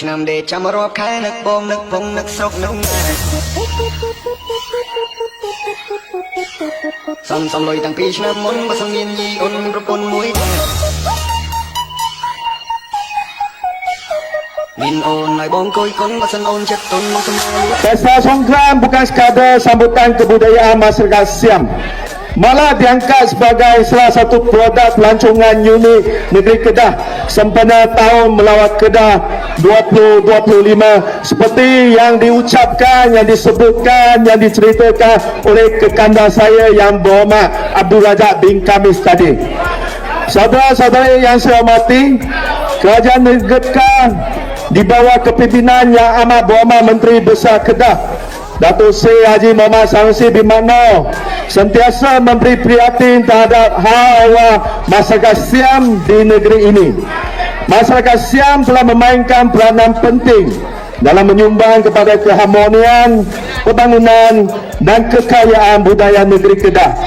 ឆ្នាំដេកចាំរាប់ខែនឹកបងនឹកពងនឹកស្រុកនឹកម៉ែសំសំលុយតាំងពីឆ្នាំមុនបើសិនមានញីអូនប្រពន្ធមួយដែរមានអូនឲ្យបងគយគុណបើសិនអូនចិត្តទុនមកសម្លាញ់ Pesta Songkran bukan sekadar sambutan kebudayaan masyarakat Siam. Malah diangkat sebagai salah satu produk pelancongan unik negeri Kedah sempena tahun melawat Kedah 2025 seperti yang diucapkan, yang disebutkan, yang diceritakan oleh kekanda saya yang berhormat Abdul Razak bin Kamis tadi. Saudara-saudara yang saya hormati, kerajaan negeri Kedah di bawah kepimpinan yang amat berhormat Menteri Besar Kedah Datuk Seri Haji Muhammad Sanusi bin Makno sentiasa memberi prihatin terhadap hal ehwal masyarakat Siam di negeri ini. Masyarakat Siam telah memainkan peranan penting dalam menyumbang kepada keharmonian, pembangunan dan kekayaan budaya negeri Kedah.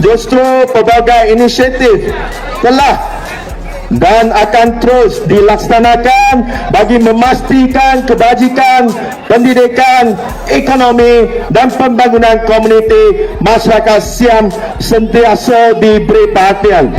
Justru pelbagai inisiatif telah dan akan terus dilaksanakan bagi memastikan kebajikan pendidikan, ekonomi dan pembangunan komuniti masyarakat Siam sentiasa diberi perhatian.